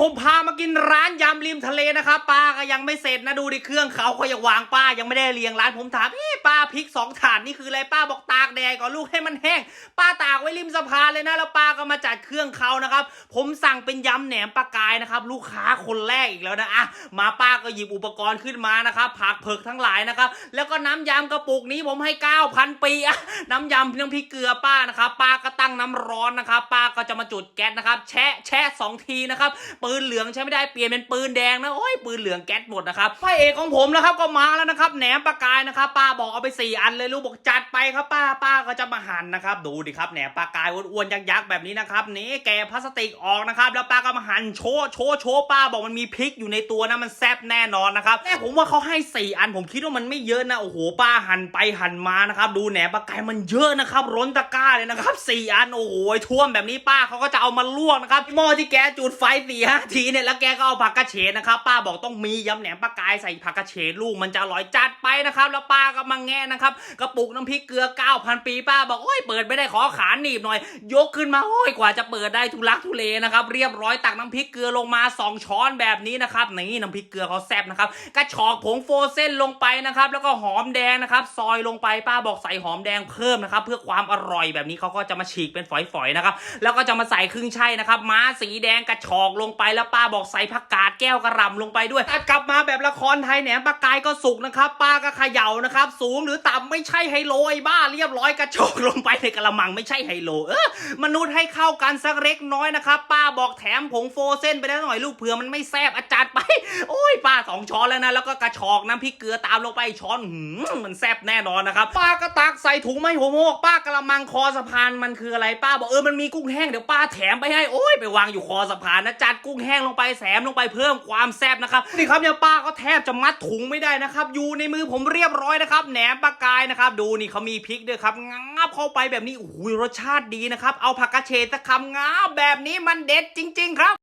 ผมพามากินร้านยำริมทะเลนะครับป้าก็ยังไม่เสร็จนะดูดิเครื่องเขาเขายังวางป้ายังไม่ได้เรียงร้านผมถามเอ๊ป้าพริกสองถาดนี่คืออะไรป้าบอกตากแดดก่อนลูกให้มันแห้ง ป้าตากไว้ริมสะพานเลยนะแล้วป้าก็มาจัดเครื่องเขานะครับ ผมสั่งเป็นยำแหนมปลากายนะครับ ลูกค้าคนแรกอีกแล้วนะอะมาป้าก็หยิบอุปกรณ์ขึ้นมานะครับผักเผือกทั้งหลายนะครับ แล้วก็น้ำยำกระปุกนี้ผมให้ 9,000 ปีอะน้ำยำน้ำพริกเกลือป้านะครับป้าก็ตั้งน้ำร้อนนะครับ ป้าก็จะมาจุดแก๊สนะครับ แชะแชะสองทีนะครับปืนเหลืองใช้ไม่ได้เปลี่ยนเป็นปืนแดงนะโอ้ยปืนเหลืองแก๊สหมดนะครับพระเอกของผมนะครับก็มาแล้วนะครับแหนมปลากายนะครับป้าบอกเอาไปสี่อันเลยลูกบอกจัดไปครับป้าป้าก็จะมาหั่นนะครับดูดิครับแหนมปลากายอ้วนๆยักษ์ๆแบบนี้นะครับนี่แกพลาสติกออกนะครับแล้วป้าก็มาหั่นโชว์โชว์โชว์ป้าบอกมันมีพริกอยู่ในตัวนะมันแซ่บแน่นอนนะครับแต่ผมว่าเขาให้สี่อันผมคิดว่ามันไม่เยอะนะโอ้โหป้าหั่นไปหั่นมานะครับดูแหนมปลากายมันเยอะนะครับร้นตะกร้าเลยนะครับสี่อันโอ้โหท่วมแบบนี้ป้าเขาก็จะเอามาลวกนะครับหม้อที่แกจุดไฟสี่หาทีเนี่ยแล้วแกก็เอาผักกระเฉดนะครับ ป้าบอกต้องมียำแหนมปลากายใส่ผักกระเฉดลูกมันจะอร่อยจัดไปนะครับ แล้วป้าก็มาแงะนะครับกระปุกน้ำพริกเกลือ 9,000 ปีป้าบอกโอ้ยเปิดไม่ได้ขอขาหนีบหน่อย ยกขึ้นมาโอ้ยกว่าจะเปิดได้ทุลักทุเลนะครับเรียบร้อยตักน้ำพริกเกลือลงมา 2 ช้อนแบบนี้นะครับนี่น้ำพริกเกลือเขาแซ่บนะครับกระชอกผงโฟเส้นลงไปนะครับแล้วก็หอมแดงนะครับซอยลงไปป้าบอกใส่หอมแดงเพิ่มนะครับเพื่อความอร่อยแบบนี้เขาก็จะมาฉีกเป็นฝอยๆนะครับแล้วก็จะมาใส่ครึ่งช่นะครับม้าสีแดงกระชอกลงไปไปแล้วป้าบอกใส่ผักกาดแก้วกระหล่ำลงไปด้วยตัดกลับมาแบบละครไทยแหนมปลากายก็สุกนะครับป้าก็เขย่านะครับ สูงหรือต่ำไม่ใช่ไฮโลไอ้บ้าเรียบร้อยกระชอกลงไปในกระมังไม่ใช่ไฮโลเออมนุษย์ให้เข้ากันสักเล็กน้อยนะครับ ป้าบอกแถมผงโฟเส้นไปได้หน่อยลูกเผื่อมันไม่แซ่บอาจารย์ไป โอ้ยป้าสองช้อนแล้วนะแล้วก็กระชอกน้ำพริกเกลือตามลงไปช้อนหืมมันแซ่บแน่นอนนะครับป้าก็ตักใส่ถุงไม่หัวโมกป้ากระมังคอสะพานมันคืออะไรป้าบอกเออมันมีกุ้งแห้งเดี๋ยวป้าแถมไปให้โอ้ยไปวางอยู่คอสะพานนะจัดกุ้งแห้งลงไปแสมลงไปเพิ่มความแซ่บนะครับนี่ครับเนี่ยป้าก็แทบจะมัดถุงไม่ได้นะครับอยู่ในมือผมเรียบร้อยนะครับแหนมปลากายนะครับดูนี่เขามีพริกด้วยครับงับเข้าไปแบบนี้โอ้ยรสชาติดีนะครับเอาผักกระเฉดตะคำงับแบบนี้มันเด็ดจริง ๆ ครับ